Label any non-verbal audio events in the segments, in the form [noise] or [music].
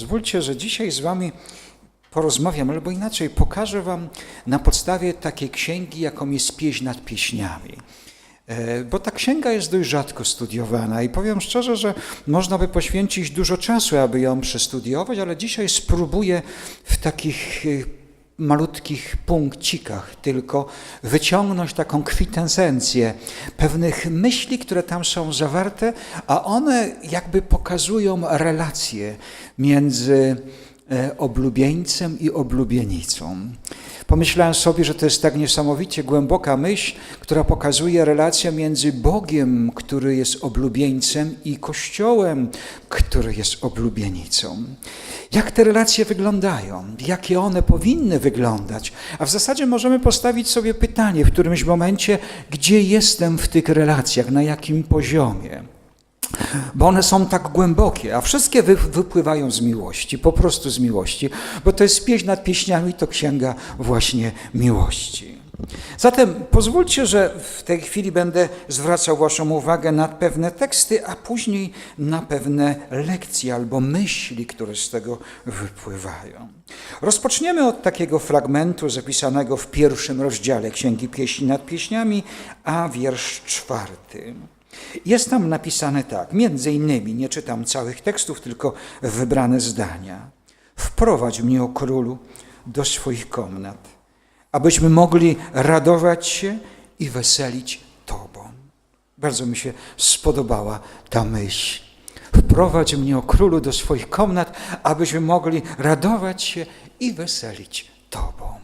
Pozwólcie, że dzisiaj z Wami porozmawiam, albo inaczej pokażę Wam na podstawie takiej księgi, jaką jest Pieśń nad Pieśniami. E, Bo ta księga jest dość rzadko studiowana i powiem szczerze, że można by poświęcić dużo czasu, aby ją przestudiować, ale dzisiaj spróbuję w takich e, malutkich punkcikach tylko wyciągnąć taką kwintesencję pewnych myśli, które tam są zawarte, a one jakby pokazują relacje między e, oblubieńcem i oblubienicą. Pomyślałem sobie, że to jest tak niesamowicie głęboka myśl, która pokazuje relację między Bogiem, który jest oblubieńcem, i Kościołem, który jest oblubienicą. Jak te relacje wyglądają? Jakie one powinny wyglądać? A w zasadzie możemy postawić sobie pytanie w którymś momencie, gdzie jestem w tych relacjach, na jakim poziomie bo one są tak głębokie, a wszystkie wy, wypływają z miłości, po prostu z miłości, bo to jest pieśń nad pieśniami, to księga właśnie miłości. Zatem pozwólcie, że w tej chwili będę zwracał Waszą uwagę na pewne teksty, a później na pewne lekcje albo myśli, które z tego wypływają. Rozpoczniemy od takiego fragmentu zapisanego w pierwszym rozdziale Księgi Pieśni nad Pieśniami, a wiersz czwarty. Jest tam napisane tak, między innymi, nie czytam całych tekstów, tylko wybrane zdania. Wprowadź mnie, o królu, do swoich komnat, abyśmy mogli radować się i weselić Tobą. Bardzo mi się spodobała ta myśl. Wprowadź mnie, o królu, do swoich komnat, abyśmy mogli radować się i weselić Tobą.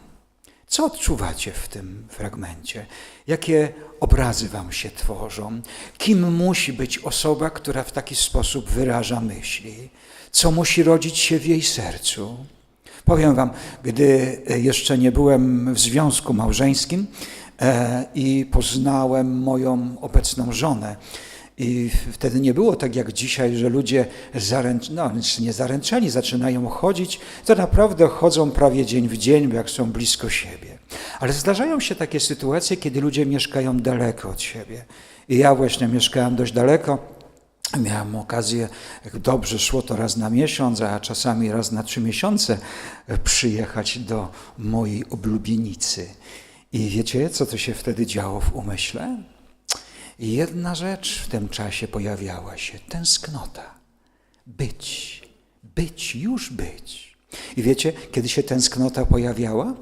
Co odczuwacie w tym fragmencie? Jakie obrazy wam się tworzą? Kim musi być osoba, która w taki sposób wyraża myśli? Co musi rodzić się w jej sercu? Powiem wam, gdy jeszcze nie byłem w związku małżeńskim e, i poznałem moją obecną żonę, i wtedy nie było tak jak dzisiaj, że ludzie zaręcz, no, nie zaczynają chodzić, to naprawdę chodzą prawie dzień w dzień, jak są blisko siebie. Ale zdarzają się takie sytuacje, kiedy ludzie mieszkają daleko od siebie. I ja właśnie mieszkałem dość daleko. Miałem okazję, jak dobrze szło to raz na miesiąc, a czasami raz na trzy miesiące przyjechać do mojej oblubienicy. I wiecie, co to się wtedy działo w umyśle? Jedna rzecz w tym czasie pojawiała się tęsknota. Być, być, już być. I wiecie, kiedy się tęsknota pojawiała?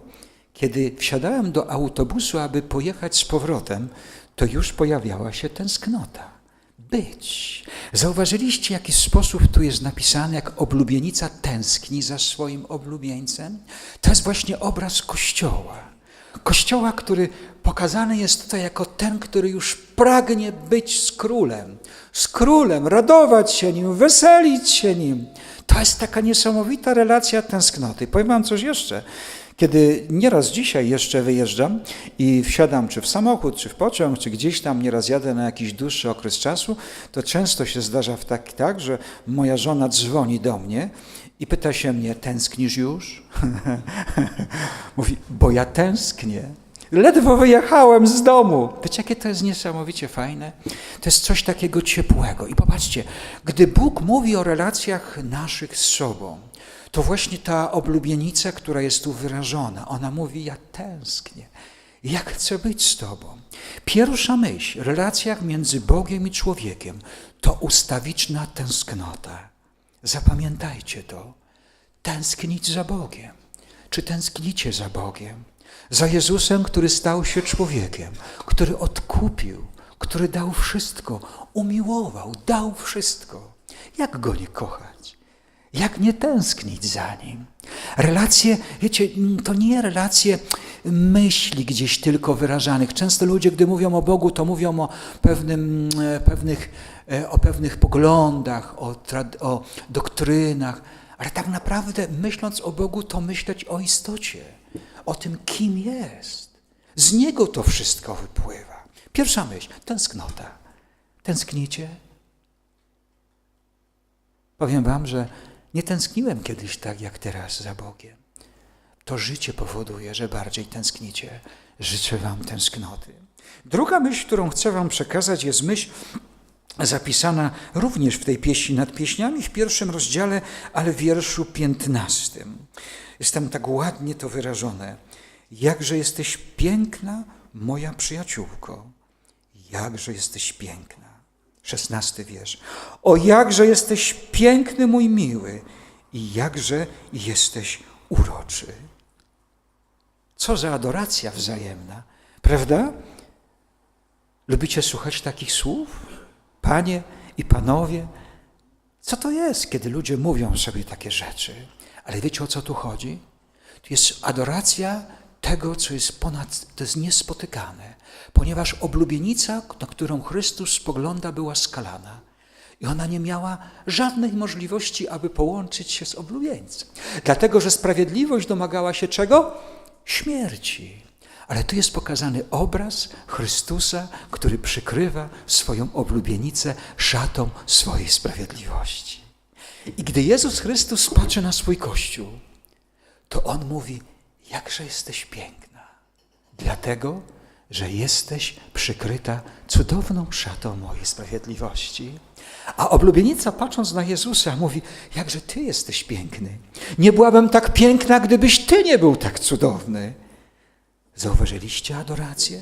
Kiedy wsiadałem do autobusu, aby pojechać z powrotem, to już pojawiała się tęsknota. Być. Zauważyliście, jaki sposób tu jest napisane, jak oblubienica tęskni za swoim oblubieńcem? To jest właśnie obraz Kościoła. Kościoła, który pokazany jest tutaj jako ten, który już pragnie być z królem. Z królem, radować się nim, weselić się nim. To jest taka niesamowita relacja tęsknoty. Powiem wam coś jeszcze. Kiedy nieraz dzisiaj jeszcze wyjeżdżam i wsiadam czy w samochód, czy w pociąg, czy gdzieś tam nieraz jadę na jakiś dłuższy okres czasu, to często się zdarza w tak, tak, że moja żona dzwoni do mnie i pyta się mnie, tęsknisz już? [laughs] Mówi, bo ja tęsknię. Ledwo wyjechałem z domu. Wiecie, jakie to jest niesamowicie fajne? To jest coś takiego ciepłego. I popatrzcie, gdy Bóg mówi o relacjach naszych z sobą, to właśnie ta oblubienica, która jest tu wyrażona, ona mówi, ja tęsknię. Ja chcę być z Tobą. Pierwsza myśl w relacjach między Bogiem i człowiekiem to ustawiczna tęsknota. Zapamiętajcie to. Tęsknić za Bogiem. Czy tęsknicie za Bogiem? Za Jezusem, który stał się człowiekiem, który odkupił, który dał wszystko, umiłował, dał wszystko. Jak go nie kochać? Jak nie tęsknić za nim? Relacje, wiecie, to nie relacje myśli gdzieś tylko wyrażanych. Często ludzie, gdy mówią o Bogu, to mówią o, pewnym, e, pewnych, e, o pewnych poglądach, o, o doktrynach, ale tak naprawdę myśląc o Bogu, to myśleć o istocie, o tym, kim jest. Z Niego to wszystko wypływa. Pierwsza myśl, tęsknota. Tęsknicie? Powiem wam, że nie tęskniłem kiedyś tak jak teraz za Bogiem. To życie powoduje, że bardziej tęsknicie. Życzę wam tęsknoty. Druga myśl, którą chcę wam przekazać, jest myśl zapisana również w tej pieśni nad pieśniami w pierwszym rozdziale, ale w wierszu piętnastym. Jest tam tak ładnie to wyrażone. Jakże jesteś piękna, moja przyjaciółko. Jakże jesteś piękna. Szesnasty wiersz. O jakże jesteś piękny, mój miły, i jakże jesteś uroczy. Co za adoracja wzajemna, prawda? Lubicie słuchać takich słów? Panie i panowie, co to jest, kiedy ludzie mówią sobie takie rzeczy? Ale wiecie o co tu chodzi? To jest adoracja tego, co jest ponad, to jest niespotykane, ponieważ oblubienica, na którą Chrystus spogląda, była skalana. I ona nie miała żadnej możliwości, aby połączyć się z oblubieńcem. Dlatego, że sprawiedliwość domagała się czego? Śmierci. Ale tu jest pokazany obraz Chrystusa, który przykrywa swoją oblubienicę szatą swojej sprawiedliwości. I gdy Jezus Chrystus patrzy na swój Kościół, to On mówi, jakże jesteś piękna, dlatego, że jesteś przykryta cudowną szatą mojej sprawiedliwości. A oblubienica patrząc na Jezusa mówi, jakże Ty jesteś piękny. Nie byłabym tak piękna, gdybyś Ty nie był tak cudowny. Zauważyliście adorację?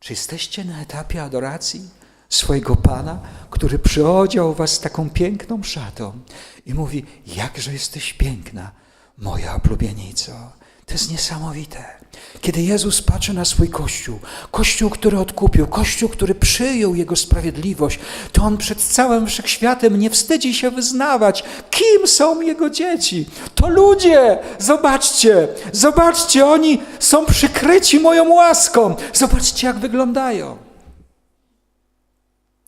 Czy jesteście na etapie adoracji swojego Pana, który przyodział was taką piękną szatą i mówi, jakże jesteś piękna, moja oblubienico. To jest niesamowite. Kiedy Jezus patrzy na swój Kościół, Kościół, który odkupił, Kościół, który przyjął Jego sprawiedliwość, to On przed całym wszechświatem nie wstydzi się wyznawać, kim są Jego dzieci. To ludzie! Zobaczcie, zobaczcie, oni są przykryci moją łaską. Zobaczcie, jak wyglądają.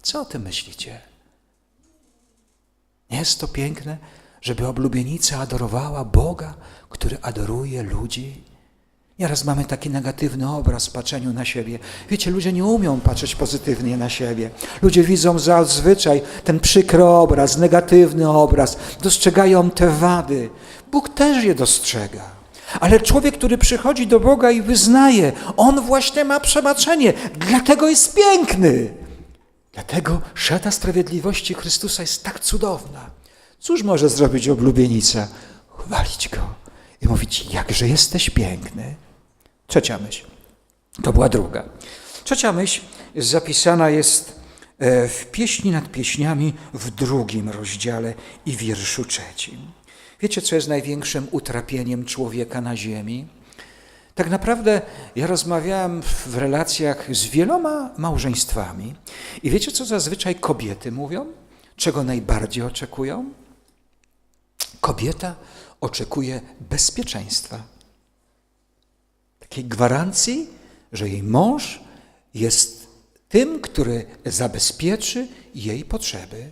Co o tym myślicie? Nie jest to piękne, żeby oblubienica adorowała Boga, który adoruje ludzi? Nieraz mamy taki negatywny obraz patrzeniu na siebie. Wiecie, ludzie nie umią patrzeć pozytywnie na siebie. Ludzie widzą zazwyczaj ten przykry obraz, negatywny obraz, dostrzegają te wady. Bóg też je dostrzega. Ale człowiek, który przychodzi do Boga i wyznaje, on właśnie ma przebaczenie, dlatego jest piękny. Dlatego szata sprawiedliwości Chrystusa jest tak cudowna. Cóż może zrobić oblubienica? Chwalić Go i mówić, jakże jesteś piękny. Trzecia myśl. To była druga. Trzecia myśl zapisana jest e, w pieśni nad pieśniami w drugim rozdziale i wierszu trzecim. Wiecie, co jest największym utrapieniem człowieka na ziemi? Tak naprawdę ja rozmawiałem w relacjach z wieloma małżeństwami i wiecie, co zazwyczaj kobiety mówią? Czego najbardziej oczekują? Kobieta oczekuje bezpieczeństwa. Takiej gwarancji, że jej mąż jest tym, który zabezpieczy jej potrzeby,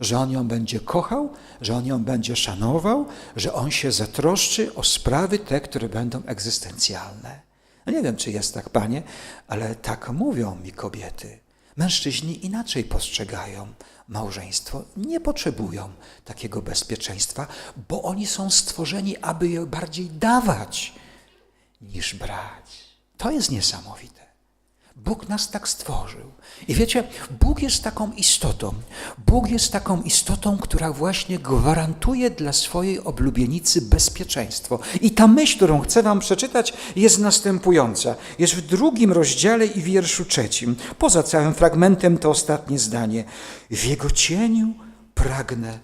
że on ją będzie kochał, że on ją będzie szanował, że on się zatroszczy o sprawy te, które będą egzystencjalne. No nie wiem, czy jest tak, panie, ale tak mówią mi kobiety. Mężczyźni inaczej postrzegają małżeństwo, nie potrzebują takiego bezpieczeństwa, bo oni są stworzeni, aby je bardziej dawać niż brać. To jest niesamowite. Bóg nas tak stworzył. I wiecie, Bóg jest taką istotą. Bóg jest taką istotą, która właśnie gwarantuje dla swojej oblubienicy bezpieczeństwo. I ta myśl, którą chcę Wam przeczytać, jest następująca. Jest w drugim rozdziale i wierszu trzecim. Poza całym fragmentem to ostatnie zdanie. W Jego cieniu pragnę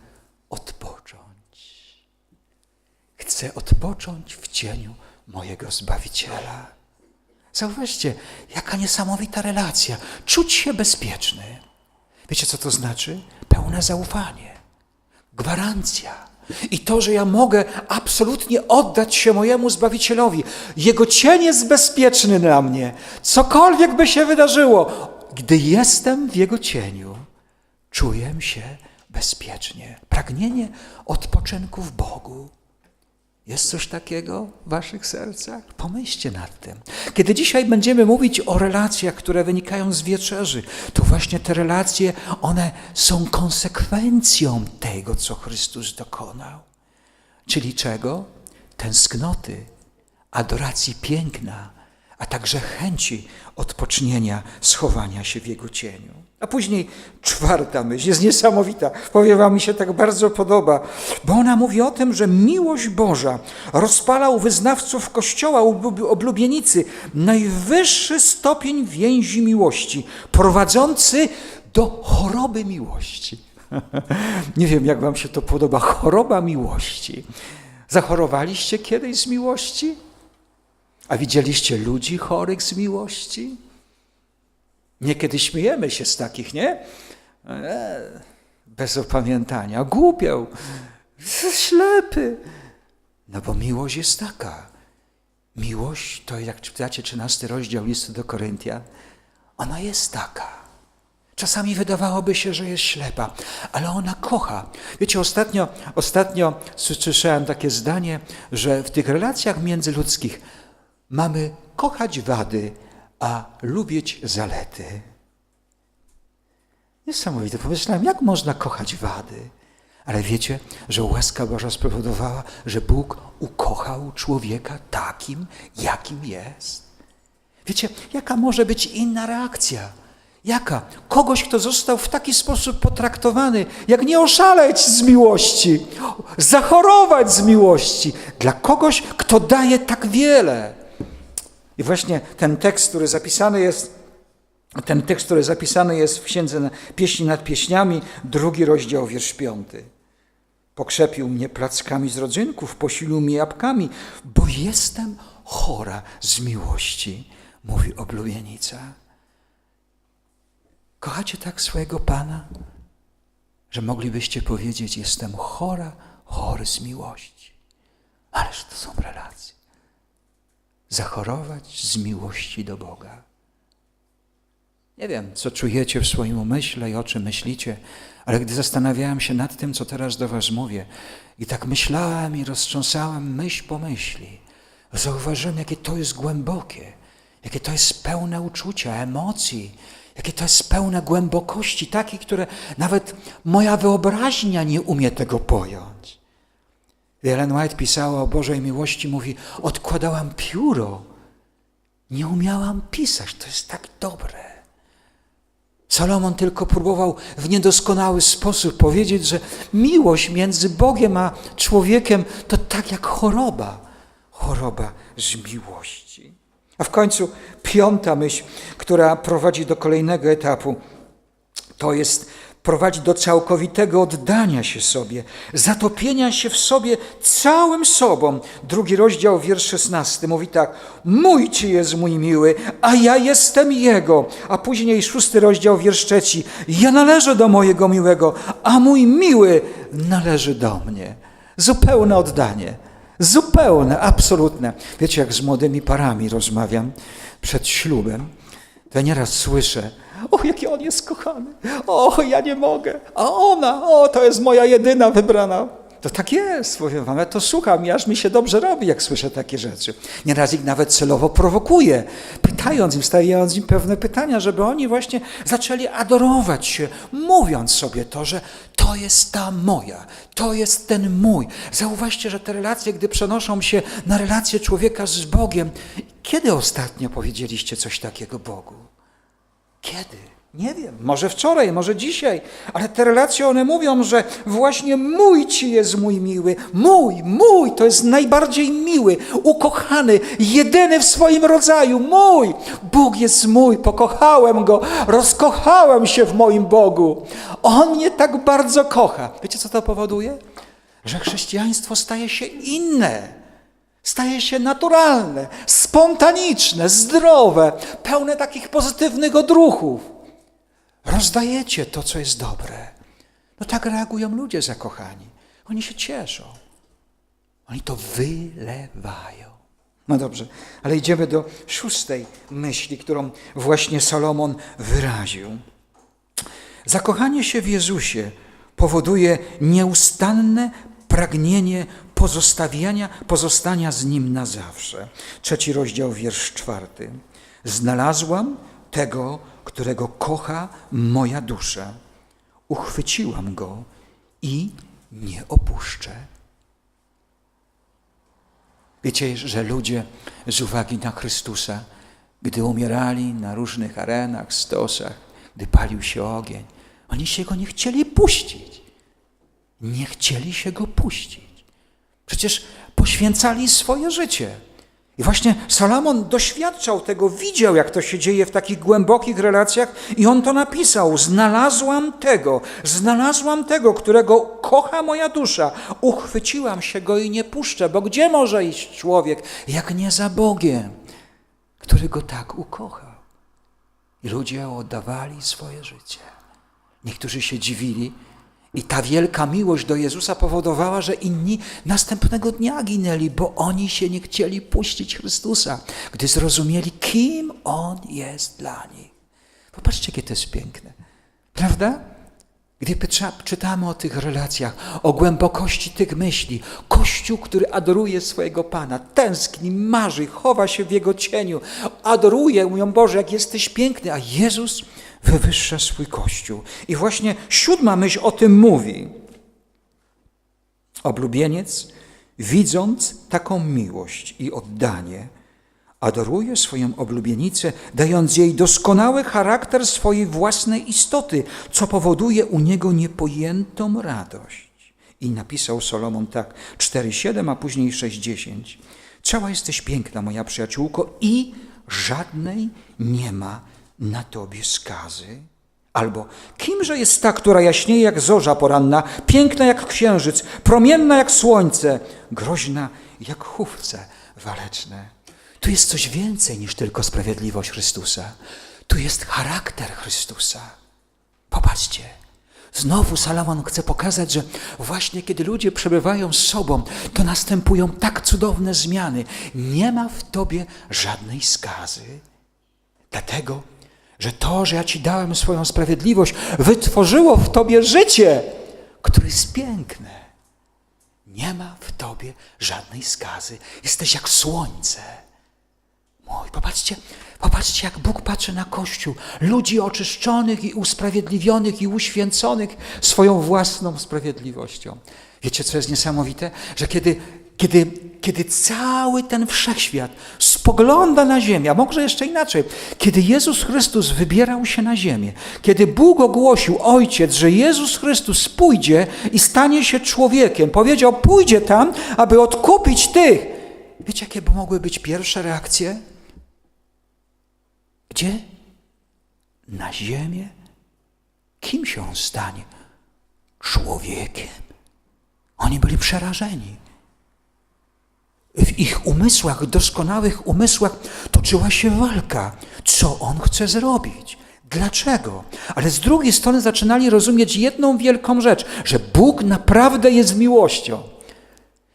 odpocząć. Chcę odpocząć w cieniu mojego Zbawiciela. Zauważcie, jaka niesamowita relacja. Czuć się bezpieczny. Wiecie, co to znaczy? Pełne zaufanie, gwarancja. I to, że ja mogę absolutnie oddać się mojemu Zbawicielowi. Jego cień jest bezpieczny dla mnie. Cokolwiek by się wydarzyło, gdy jestem w Jego cieniu, czuję się bezpiecznie. Pragnienie odpoczynku w Bogu. Jest coś takiego w waszych sercach? Pomyślcie nad tym. Kiedy dzisiaj będziemy mówić o relacjach, które wynikają z wieczerzy, to właśnie te relacje, one są konsekwencją tego, co Chrystus dokonał. Czyli czego? Tęsknoty, adoracji piękna, a także chęci odpocznienia, schowania się w Jego cieniu. A później czwarta myśl jest niesamowita. Powiem wam, mi się tak bardzo podoba, bo ona mówi o tym, że miłość Boża rozpala u wyznawców Kościoła, u oblubienicy, najwyższy stopień więzi miłości, prowadzący do choroby miłości. [laughs] Nie wiem, jak wam się to podoba. Choroba miłości. Zachorowaliście kiedyś z miłości? A widzieliście ludzi chorych z miłości? Niekiedy śmiejemy się z takich, nie? E, bez opamiętania, głupiał, ślepy. No bo miłość jest taka. Miłość, to jak czytacie 13 rozdział listu do Koryntia, ona jest taka. Czasami wydawałoby się, że jest ślepa, ale ona kocha. Wiecie, ostatnio, ostatnio słyszałem takie zdanie, że w tych relacjach międzyludzkich mamy kochać wady, a lubić zalety. Niesamowite. Pomyślałem, jak można kochać wady? Ale wiecie, że łaska Boża spowodowała, że Bóg ukochał człowieka takim, jakim jest. Wiecie, jaka może być inna reakcja? Jaka? Kogoś, kto został w taki sposób potraktowany, jak nie oszaleć z miłości, zachorować z miłości, dla kogoś, kto daje tak wiele. I właśnie ten tekst, który zapisany jest, ten tekst, który zapisany jest w Księdze Pieśni nad Pieśniami, drugi rozdział, wiersz piąty. Pokrzepił mnie plackami z rodzynków, posilił mnie jabłkami, bo jestem chora z miłości, mówi oblubienica. Kochacie tak swojego Pana, że moglibyście powiedzieć, jestem chora, chory z miłości. Ależ to są relacje zachorować z miłości do Boga. Nie wiem, co czujecie w swoim umyśle i o czym myślicie, ale gdy zastanawiałem się nad tym, co teraz do Was mówię, i tak myślałem i roztrząsałem myśl po myśli, zauważyłem, jakie to jest głębokie, jakie to jest pełne uczucia, emocji, jakie to jest pełne głębokości, takich, które nawet moja wyobraźnia nie umie tego pojąć. Ellen White pisała o Bożej miłości, mówi, odkładałam pióro, nie umiałam pisać, to jest tak dobre. Salomon tylko próbował w niedoskonały sposób powiedzieć, że miłość między Bogiem a człowiekiem to tak jak choroba, choroba z miłości. A w końcu piąta myśl, która prowadzi do kolejnego etapu, to jest prowadzi do całkowitego oddania się sobie, zatopienia się w sobie całym sobą. Drugi rozdział, wiersz 16 mówi tak: Mój ci jest mój miły, a ja jestem jego. A później szósty rozdział, wiersz trzeci: Ja należę do mojego miłego, a mój miły należy do mnie. Zupełne oddanie. Zupełne, absolutne. Wiecie, jak z młodymi parami rozmawiam przed ślubem, to ja nieraz słyszę, o, jaki on jest kochany. O, ja nie mogę. A ona, o, to jest moja jedyna wybrana. To tak jest, powiem wam, ja to słucham i aż mi się dobrze robi, jak słyszę takie rzeczy. Nieraz ich nawet celowo prowokuję, pytając im, stawiając im pewne pytania, żeby oni właśnie zaczęli adorować się, mówiąc sobie to, że to jest ta moja, to jest ten mój. Zauważcie, że te relacje, gdy przenoszą się na relacje człowieka z Bogiem, kiedy ostatnio powiedzieliście coś takiego Bogu? Kiedy? Nie wiem, może wczoraj, może dzisiaj, ale te relacje one mówią, że właśnie mój ci jest mój miły, mój, mój to jest najbardziej miły, ukochany, jedyny w swoim rodzaju, mój. Bóg jest mój, pokochałem go, rozkochałem się w moim Bogu. On mnie tak bardzo kocha. Wiecie, co to powoduje? Że chrześcijaństwo staje się inne staje się naturalne, spontaniczne, zdrowe, pełne takich pozytywnych odruchów. Rozdajecie to, co jest dobre. No tak reagują ludzie zakochani. Oni się cieszą. Oni to wylewają. No dobrze, ale idziemy do szóstej myśli, którą właśnie Salomon wyraził. Zakochanie się w Jezusie powoduje nieustanne pragnienie pozostawiania, pozostania z Nim na zawsze. Trzeci rozdział, wiersz czwarty. Znalazłam tego, którego kocha moja dusza. Uchwyciłam go i nie opuszczę. Wiecie, że ludzie z uwagi na Chrystusa gdy umierali na różnych arenach, stosach, gdy palił się ogień. Oni się go nie chcieli puścić. Nie chcieli się go puścić. Przecież poświęcali swoje życie. I właśnie Salomon doświadczał tego, widział, jak to się dzieje w takich głębokich relacjach, i on to napisał: Znalazłam tego, znalazłam tego, którego kocha moja dusza. Uchwyciłam się go i nie puszczę, bo gdzie może iść człowiek, jak nie za Bogiem, który go tak ukochał? I ludzie oddawali swoje życie. Niektórzy się dziwili, i ta wielka miłość do Jezusa powodowała, że inni następnego dnia ginęli, bo oni się nie chcieli puścić Chrystusa, gdy zrozumieli, kim On jest dla nich. Popatrzcie, jakie to jest piękne. Prawda? Gdy czytamy o tych relacjach, o głębokości tych myśli, Kościół, który adoruje swojego Pana, tęskni, marzy, chowa się w Jego cieniu, adoruje, mówią Boże, jak jesteś piękny, a Jezus wywyższa swój Kościół. I właśnie siódma myśl o tym mówi. Oblubieniec, widząc taką miłość i oddanie, adoruje swoją oblubienicę, dając jej doskonały charakter swojej własnej istoty, co powoduje u niego niepojętą radość. I napisał Solomon tak, 4,7, a później 6,10. Cała jesteś piękna, moja przyjaciółko, i żadnej nie ma na tobie skazy? Albo kimże jest ta, która jaśnieje jak zorza poranna, piękna jak księżyc, promienna jak słońce, groźna jak chówce waleczne? Tu jest coś więcej niż tylko sprawiedliwość Chrystusa. Tu jest charakter Chrystusa. Popatrzcie. Znowu Salomon chce pokazać, że właśnie kiedy ludzie przebywają z sobą, to następują tak cudowne zmiany. Nie ma w tobie żadnej skazy. Dlatego że to, że ja Ci dałem swoją sprawiedliwość, wytworzyło w Tobie życie, które jest piękne. Nie ma w Tobie żadnej skazy. Jesteś jak słońce. Mój, popatrzcie, popatrzcie, jak Bóg patrzy na Kościół. Ludzi oczyszczonych i usprawiedliwionych i uświęconych swoją własną sprawiedliwością. Wiecie, co jest niesamowite? Że kiedy kiedy, kiedy cały ten wszechświat spogląda na ziemię, a może jeszcze inaczej, kiedy Jezus Chrystus wybierał się na ziemię, kiedy Bóg ogłosił Ojciec, że Jezus Chrystus pójdzie i stanie się człowiekiem, powiedział, pójdzie tam, aby odkupić tych. Wiecie, jakie by mogły być pierwsze reakcje? Gdzie? Na ziemię? Kim się on stanie? Człowiekiem. Oni byli przerażeni w ich umysłach, doskonałych umysłach toczyła się walka, co on chce zrobić. Dlaczego? Ale z drugiej strony zaczynali rozumieć jedną wielką rzecz, że Bóg naprawdę jest miłością.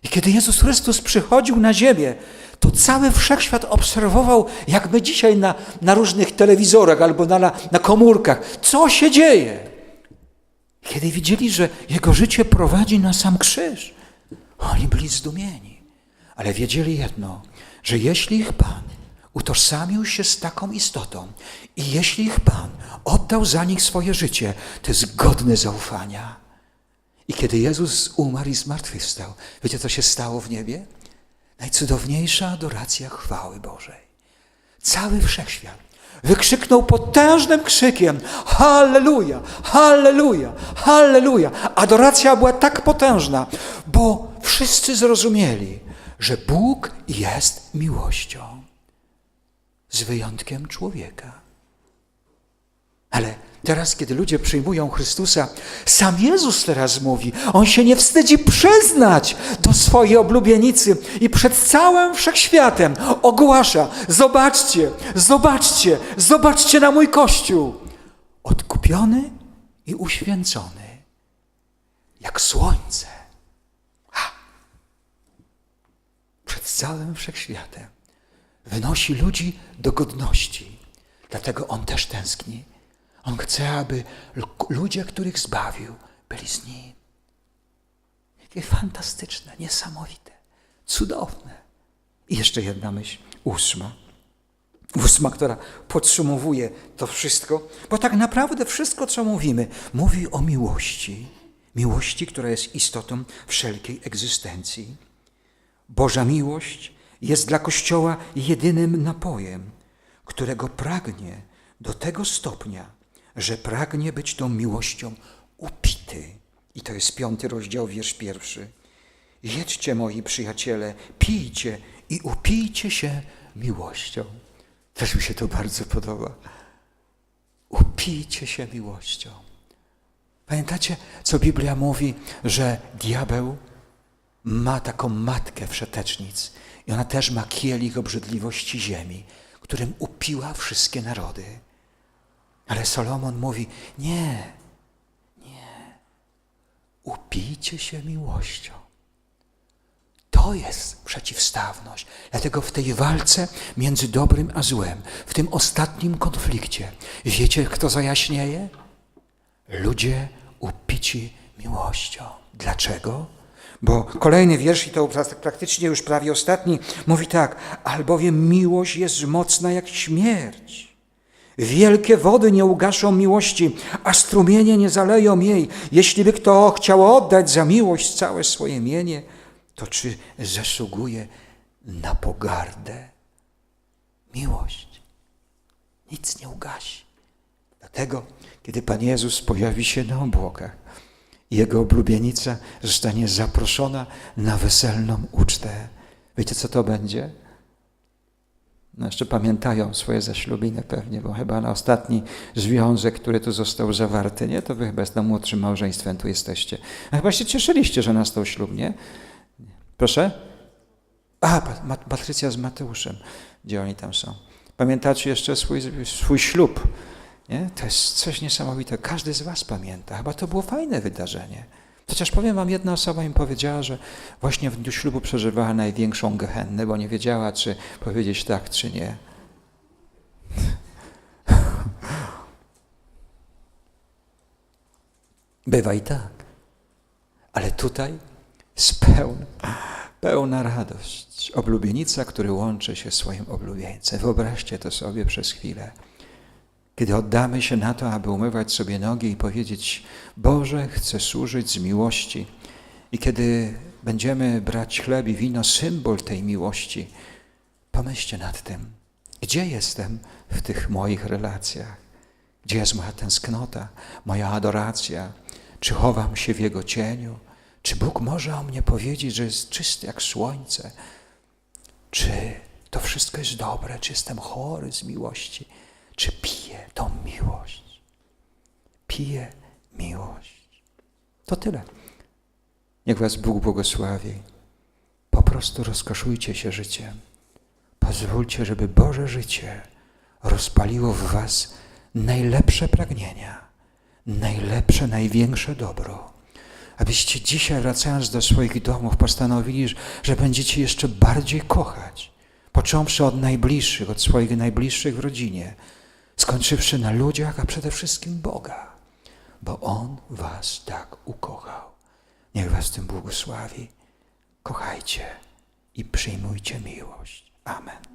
I kiedy Jezus Chrystus przychodził na ziemię, to cały wszechświat obserwował, jak my dzisiaj na, na różnych telewizorach albo na, na komórkach, co się dzieje. Kiedy widzieli, że Jego życie prowadzi na sam krzyż, oni byli zdumieni. Ale wiedzieli jedno, że jeśli ich Pan utożsamił się z taką istotą i jeśli ich Pan oddał za nich swoje życie, to jest godne zaufania. I kiedy Jezus umarł i zmartwychwstał, wiecie co się stało w niebie? Najcudowniejsza adoracja chwały Bożej. Cały wszechświat wykrzyknął potężnym krzykiem: Halleluja, Halleluja, Halleluja. Adoracja była tak potężna, bo wszyscy zrozumieli, że Bóg jest miłością, z wyjątkiem człowieka. Ale teraz, kiedy ludzie przyjmują Chrystusa, sam Jezus teraz mówi, on się nie wstydzi przyznać do swojej oblubienicy i przed całym wszechświatem ogłasza: Zobaczcie, zobaczcie, zobaczcie na mój Kościół. Odkupiony i uświęcony, jak słońce przed całym wszechświatem. Wynosi ludzi do godności. Dlatego On też tęskni. On chce, aby ludzie, których zbawił, byli z Nim. Jakie fantastyczne, niesamowite, cudowne. I jeszcze jedna myśl, ósma. Ósma, która podsumowuje to wszystko, bo tak naprawdę wszystko, co mówimy, mówi o miłości. Miłości, która jest istotą wszelkiej egzystencji. Boża miłość jest dla Kościoła jedynym napojem, którego pragnie do tego stopnia, że pragnie być tą miłością upity. I to jest piąty rozdział, wiersz pierwszy. Jedźcie, moi przyjaciele, pijcie i upijcie się miłością. Też mi się to bardzo podoba. Upijcie się miłością. Pamiętacie, co Biblia mówi, że diabeł ma taką matkę wszetecznic i ona też ma kielich obrzydliwości ziemi, którym upiła wszystkie narody. Ale Solomon mówi: Nie, nie, upijcie się miłością. To jest przeciwstawność. Dlatego w tej walce między dobrym a złem, w tym ostatnim konflikcie, wiecie, kto zajaśnieje? Ludzie upici miłością. Dlaczego? Bo kolejny wiersz, i to praktycznie już prawie ostatni, mówi tak: Albowiem miłość jest mocna jak śmierć. Wielkie wody nie ugaszą miłości, a strumienie nie zaleją jej. Jeśli by kto chciał oddać za miłość całe swoje mienie, to czy zasługuje na pogardę? Miłość nic nie ugasi. Dlatego, kiedy Pan Jezus pojawi się na obłokach, jego oblubienica zostanie zaproszona na weselną ucztę. Wiecie, co to będzie? No jeszcze pamiętają swoje zaślubiny pewnie, bo chyba na ostatni związek, który tu został zawarty, nie? To wy chyba z młodszym małżeństwem tu jesteście. A chyba się cieszyliście, że nastał ślub, nie? Proszę? A, Patrycja z Mateuszem. Gdzie oni tam są? Pamiętacie jeszcze swój, swój ślub? Nie? To jest coś niesamowitego. Każdy z was pamięta. Chyba to było fajne wydarzenie. Chociaż powiem wam, jedna osoba mi powiedziała, że właśnie w dniu ślubu przeżywała największą gehennę, bo nie wiedziała, czy powiedzieć tak, czy nie. [laughs] Bywa i tak. Ale tutaj jest pełna, pełna radość. Oblubienica, który łączy się swoim oblubieńcem. Wyobraźcie to sobie przez chwilę. Kiedy oddamy się na to, aby umywać sobie nogi i powiedzieć: Boże, chcę służyć z miłości. I kiedy będziemy brać chleb i wino, symbol tej miłości, pomyślcie nad tym, gdzie jestem w tych moich relacjach, gdzie jest moja tęsknota, moja adoracja, czy chowam się w Jego cieniu, czy Bóg może o mnie powiedzieć, że jest czysty jak słońce, czy to wszystko jest dobre, czy jestem chory z miłości czy pije tą miłość. Pije miłość. To tyle. Niech Was Bóg błogosławi. Po prostu rozkoszujcie się życiem. Pozwólcie, żeby Boże życie rozpaliło w Was najlepsze pragnienia, najlepsze, największe dobro. Abyście dzisiaj, wracając do swoich domów, postanowili, że będziecie jeszcze bardziej kochać, począwszy od najbliższych, od swoich najbliższych w rodzinie, skończywszy na ludziach, a przede wszystkim Boga, bo On was tak ukochał. Niech was tym błogosławi. Kochajcie i przyjmujcie miłość. Amen.